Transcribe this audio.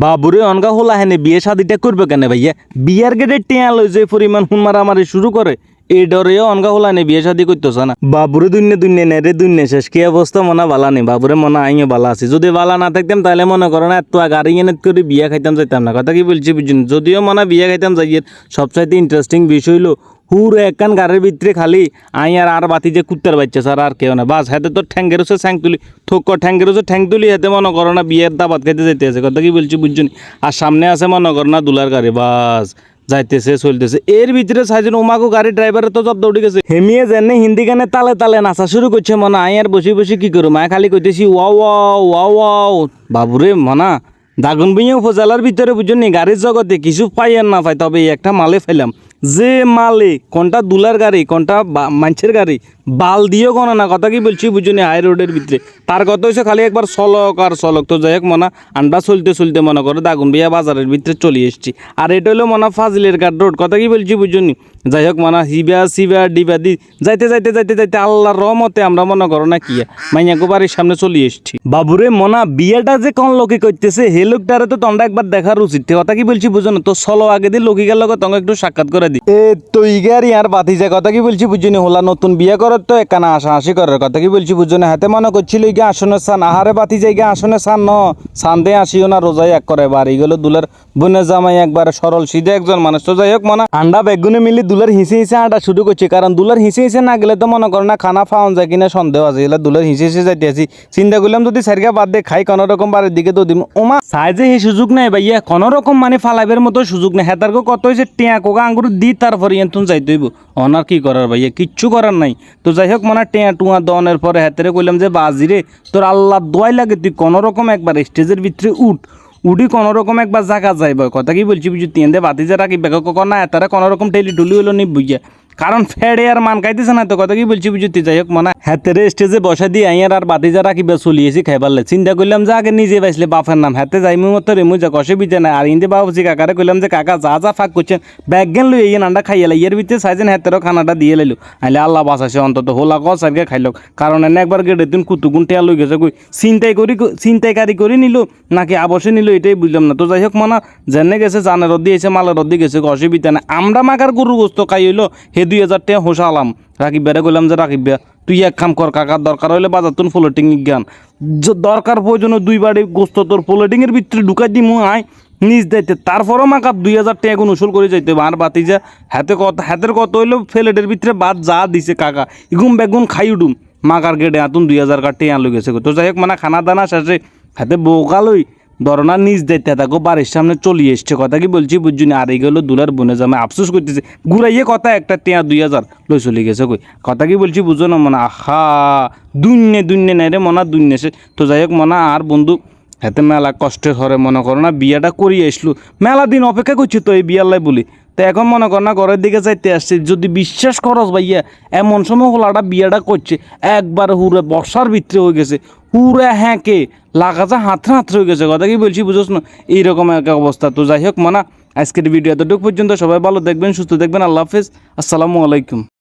বাবুরে অনগা হোলা হেনে বিয়ে শাদিটা করবে কেন ভাইয়া? বিয়ার গেটে টিয়া লই যে পরিমাণ হুন মারামারি শুরু করে এই ডরে অনগা হোলা নে বিয়ে শাদি করতেছে না। বাবুরে দুন্নে দুন্নে নে রে দুন্নে শেষ, কি অবস্থা? মনে বালা নেই বাবুরে মনে আইও বালা আছে। যদি বালা না থাকতাম তাহলে মনে করো না এত গাড়ি এনে করে বিয়া খাইতাম যাইতাম না। কথা কি বলছি বুঝুন? যদিও মনে বিয়া খাইতাম যাই সবচাইতে ইন্টারেস্টিং বিষয় হলো হুর একখান গাড়ির ভিতরে খালি আই আর আর বাতি যে কুত্তার বাচ্চা, স্যার, আর কেউ না। বাস, হাতে তো ঠ্যাঙ্গের হচ্ছে ঠ্যাং তুলি, থোক ঠ্যাঙ্গের হচ্ছে ঠ্যাং তুলি, হাতে মনে করো না বিয়ের দাবাত খাইতে যেতে আছে কথা কি বলছি বুঝছুন? আর সামনে আছে মনে করো না দুলার গাড়ি, বাস, যাইতেছে, চলতেছে। এর ভিতরে সাইজন ওমাকো গাড়ি ড্রাইভারের তো জব দৌড়ি গেছে। হেমিয়ে জেনে হিন্দি গানে তালে তালে নাচা শুরু করছে মনে, আই আর বসে বসে কি করো মায় খালি কইতেছি, ওয়াও ওয়াও ওয়াও ওয়াও। বাবুরে মনা দাগনবিয়া উপজেলার ভিতরে বুঝুন গাড়ির জগতে কিছু পাই আর না পাই, তবে একটা মালে ফেলাম। যে মালে, কোনটা দুলার গাড়ি, কোনটা মানুষের গাড়ি, বাল দিয়েও কোনো না কথা কি বলছি বুঝুনি হাই রোডের ভিতরে। তার কথা হচ্ছে খালি একবার সলক আর সলক। তো যাই হোক মনে, আন্ডা চলতে চলতে মনে করো দাগুন বিয়া বাজারের ভিতরে চলে এসেছি। আর এটা হলো মনে ফাজিলের গাড় রোড কথা কি বলছি বুঝুনি যাই হোক মনে, হিবা, সিবা, ডিবা, দি যাইতে যাইতে যাইতে যাইতে আল্লাহর রহমতে আমরা মনে করো না কি মাইয়াকো বাড়ির সামনে চলে এসেছি। বাবুরে মনা, বিয়েটা যে কোন লোকে করতেছে, হে লোকটারে তো তোমরা একবার দেখার উচিত। কথা কি বলছি বুঝো না? তো চলো আগে দিয়ে লোকিকার লগে তোমাকে একটু সাক্ষাৎ করে দি। এ তো ইগার ইয়ার বাতি যায় কথা কি বলছি বুঝি না? হলা নতুন বিয়ে করার তো একানা আশা হাসি করার কথা কি বলছি বুঝো না? হাতে মনে করছিল ইগা আসনে সান। আহারে বাতি যাই গা আসনে সান ন। সান্দে আসিও না, রোজাই এক করে বার এগুলো দুলার বনে জামাই একবার সরল সিধে একজন মানুষ। তো যাই হোক, মনে আন্ডা বেগুনে মিলি দুলার হিসে হিসে আটা শুরু করছে। কারণ দুলার হিসে হিসে না গেলে তো মনে করো না খানা পাওয়া যায় কিনা সন্দেহ আছে। এগুলো দুলার হিসে হিসে যাইতে আছি চিন্তা করলাম যদি সারিকা বাদ দিয়ে খাই কোনো রকম বাড়ির দিকে তো দিম ওমা সাইজে এই সুযোগ নাই ভাইয়া। কোনো রকম মানে ফালাইবের মতো সুযোগ নেই। হেতারকে কত হয়েছে টিয়া কোকা আঙ্গুর দি তারপরে এনতুন যাই হইব অনার কি করার ভাইয়া? কিচ্ছু করার নাই। তো যাই হোক মানে টেঁয়া টুয়া দনের পরে হাতেরে কইলাম যে, বাজি রে, তোর আল্লাহ দোয়াই লাগে, তুই কোনো রকম একবার স্টেজের ভিতরে উঠ। উডি কোনো রকম একবার জায়গা যাইব। কথা কি বলছি বুঝি তিনদে বাতি যে রাখি বেগ কখন না, তারা কোনো রকম টেলি টুলি হলো নি বুঝিয়া কারণ ফেড়ে আর মান খাইতেছে না তো, কথা কি বলছি বুঝি যাই হোক মানে হাতেরে স্টেজে বসা দিয়ে আইয়ার আর বাতি যা রাখিবে চলিয়েছি খাইবার। চিন্তা করলাম যে আগে নিজে পাইছিলে বাপের নাম হাতে যাই মু মতো রেমু যা কষে বিতে না, আর ইন্দে বাবুজি কাকারে কইলাম যে কাকা, যা যা ফাঁক করছেন ব্যাগ গেন লই এই নান্ডা খাইয়া লাই। এর ভিতরে সাইজেন হাতেরও খানাটা দিয়ে লাইলো। আইলে আল্লাহ বাঁচাছে অন্তত হোলা কস আজকে খাইলো। কারণ এনে একবার গেটে তুন কুতুগুন টেয়া লই গেছে কই চিন্তাই করি চিন্তাইকারি করে নিল, নাকি আবশ্যে নিল এটাই বুঝলাম না। তো যাই হোক, মানা জেনে গেছে, জানে রদ্দি এসে মালের রদ্দি গেছে অসুবিধা না। আমরা মাকার গরু গোস্ত খাই হইল, হে দুই হাজার টাকা হোসালাম রাকিব বেড়ে কইলাম যে রাকিব বে, তুই এক কাম কর কাকার দরকার হইলে বাজার তুন ফ্লোটিং জ্ঞান। দরকার প্রয়োজনে দুই বাড়ি গোস্ত তোর ফ্লোটিং এর ভিতরে ঢুকাই দিম আয় নিজ দায়িত্বে। তারপরও মাকা দুই হাজার টাকা উসুল করে যাইতে। আর বাতি যা হাতে কত হাতের কত হইল ফ্লেটের ভিতরে বাদ যা দিছে কাকা। ইগুম বেগুন খাই উডুম। মাকার গেটে আতুন দুই হাজার কাটতে আনলো গেছে। তো যাই হোক মানে খানা দানা শেষে হাতে বোকালই ধরনা নিজ দায়িত্বে থাকো, বাড়ির সামনে চলে এসছে কথা কি বলছি, বুঝছি না? আর এগুলো দুলার বনে জামে আফসোস করতেছে। ঘুরাইয়ে কথা, একটা টেয়া দুই হাজার লই চলে গেছে কই? কথা কি বলছি, বুঝো না মনে? আহা! দুন্যে দুন্যে নাই রে মনা, দুন্যে সে তো যাই হোক মনে, আর বন্ধু, হাতে মেলা কষ্টের হরে মনে করো না, বিয়াটা করিয়ে আসলো। মেলা দিন অপেক্ষা করছি তো এই বিয়ার লাই বলি। তো এখন মনে কর না ঘরের দিকে যাইতে আসছে। যদি বিশ্বাস খরচ ভাইয়া, এমন সময় হোলাটা বিয়াটা করছে, একবার হুরে বর্ষার ভিতরে হয়ে গেছে। হুরে হ্যাঁকে লাগাজা হাতরে হাতরে হয়ে গেছে। কথা কি বলছি বুঝোস না? এইরকম এক অবস্থা। তো যাই হোক, মানা, আজকের ভিডিও এতটুকু পর্যন্ত সবাই ভালো দেখবেন, সুস্থ দেখবেন। আল্লাহ হাফেজ। আসসালামু আলাইকুম।